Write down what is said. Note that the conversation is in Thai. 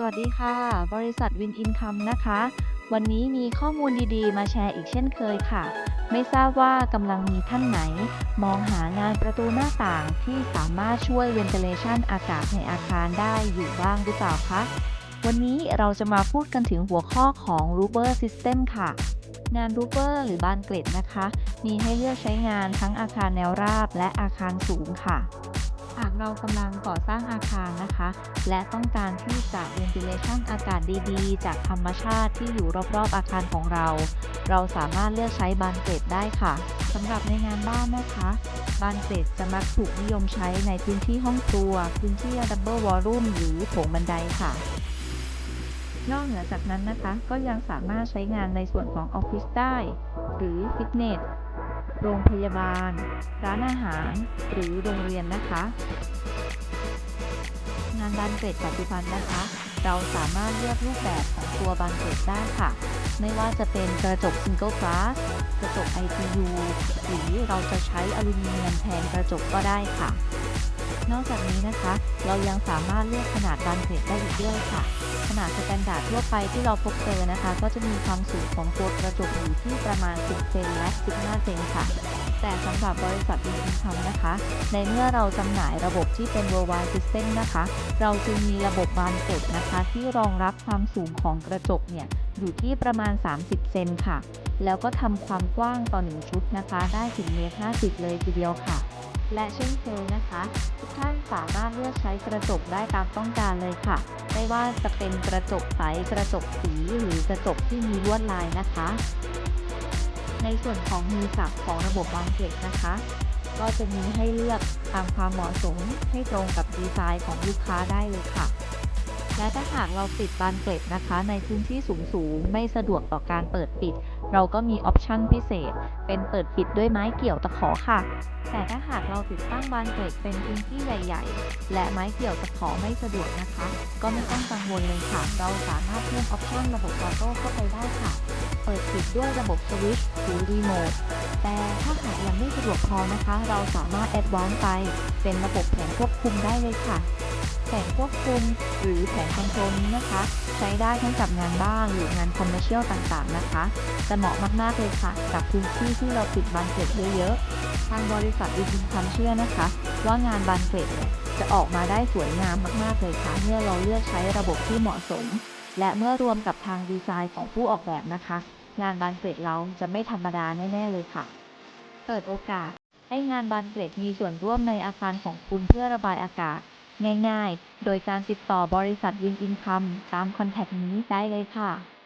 สวัสดีค่ะ บริษัทวินอินคัมนะคะ วันนี้มีข้อมูลดีๆ มาแชร์อีกเช่นเคยค่ะ ไม่ทราบว่ากำลังมีท่านไหน มองหางานประตูหน้าต่างที่สามารถช่วยเวนเ i เลชันอากาศในอาคารได้อยู่บ้างหรือเปล่าคะ วันนี้เราจะมาพูดกันถึงหัวข้อของ r o o f e r System ค่ะ งาน r o o f e r หรือบานเกล็ดนะคะ มีให้เลือกใช้งานทั้งอาคารแนวราบและอาคารสูงค่ะ หากเรากำลังก่อสร้างอาคารนะคะ และต้องการที่จะ ventilation อากาศดีๆ จากธรรมชาติที่อยู่รอบๆอาคารของเรา เราสามารถเลือกใช้บานเกล็ดได้ค่ะสำหรับในงานบ้านนะคะ บานเกล็ดจะมักถูกนิยมใช้ในพื้นที่ห้องครัว พื้นที่ double wallroom หรือโถงบันไดค่ะ นอกเหนือจากนั้นนะคะ ก็ยังสามารถใช้งานในส่วนของออฟฟิศได้ หรือฟิตเนส โรงพยาบาล ร้านอาหาร หรือโรงเรียนนะคะ งานบานเกร็ดปัจจุบันนะคะ เราสามารถเลือกรูปแบบของตัวบานเกร็ดได้ค่ะ ไม่ว่าจะเป็นกระจกซิงเกิลกลาสกระจก IPU หรือเราจะใช้อลูมิเนียมแทนกระจกก็ได้ค่ะ นอกจากนี้นะคะ เรายังสามารถเลือกขนาดบานเกล็ดได้อีกด้วยค่ะ ขนาดสแตนดาร์ดทั่วไปที่เราพบเจอนะคะ ก็จะมีความสูงของตัวกระจกอยู่ที่ประมาณ 10 เซนและ 15 เซนค่ะ แต่สำหรับบริษัทวินอินคัมนะคะ ในเมื่อเราจำหน่ายระบบที่เป็น worldwide system นะคะ เราจึงมีระบบบานเกล็ดนะคะ ที่รองรับความสูงของกระจกเนี่ยอยู่ที่ประมาณ 30 เซนค่ะ แล้วก็ทำความกว้างต่อ 1 ชุดนะคะ ได้ถึงเมตร50 เลยทีเดียวค่ะ และเช่นเคยนะคะ ทุกท่านสามารถเลือกใช้กระจกได้ตามต้องการเลยค่ะ ไม่ว่าจะเป็นกระจกใสกระจกสีหรือกระจกที่มีลวดลายนะคะ ในส่วนของมือสับของระบบบางเกล็ดนะคะ ก็จะมีให้เลือกตามความเหมาะสมให้ตรงกับดีไซน์ของลูกค้าได้เลยค่ะ และถ้าหากเราติดบานเกล็ดนะคะ ในพื้นที่สูงๆ ไม่สะดวกต่อการเปิดปิด เราก็มีออปชันพิเศษ เป็นเปิดปิดด้วยไม้เกี่ยวตะขอค่ะ แต่ถ้าหากเราติดตั้งบานเกล็ดเป็นพื้นที่ใหญ่ ๆ และไม้เกี่ยวตะขอไม่สะดวกนะคะ ก็ไม่ต้องกังวลเลยค่ะ เราสามารถเพิ่มออปชันระบบออโต้เข้าไปได้ค่ะ เปิดปิดด้วยระบบสวิตช์หรือรีโมท แต่ถ้าหากยังไม่สะดวกพอนะคะ เราสามารถแอดวานซ์ไป เป็นระบบแผนควบคุมได้เลยค่ะ แผนควบคุมหรือแผนคอนโทรลนี้นะคะ ใช้ได้ทั้งกับงานบ้านหรืองานคอมเมอร์เชียลต่างๆนะคะ จะเหมาะมากๆเลยค่ะ กับพื้นที่ที่เราปิดบานเกล็ดเยอะๆ ทางบริษัทวินความเชื่อนะคะ ว่างานบานเกล็ดจะออกมาได้สวยงามมากๆเลยค่ะ เมื่อเราเลือกใช้ระบบที่เหมาะสม และเมื่อรวมกับทางดีไซน์ของผู้ออกแบบนะคะ งานบานเกล็ดเราจะไม่ธรรมดาแน่ๆเลยค่ะ เปิดโอกาสให้งานบานเกล็ดมีส่วนร่วมในอาคารของคุณเพื่อระบายอากาศ ง่ายๆ โดยการติดต่อบริษัทวินอินคัมตามคอนแทคนี้ได้เลยค่ะ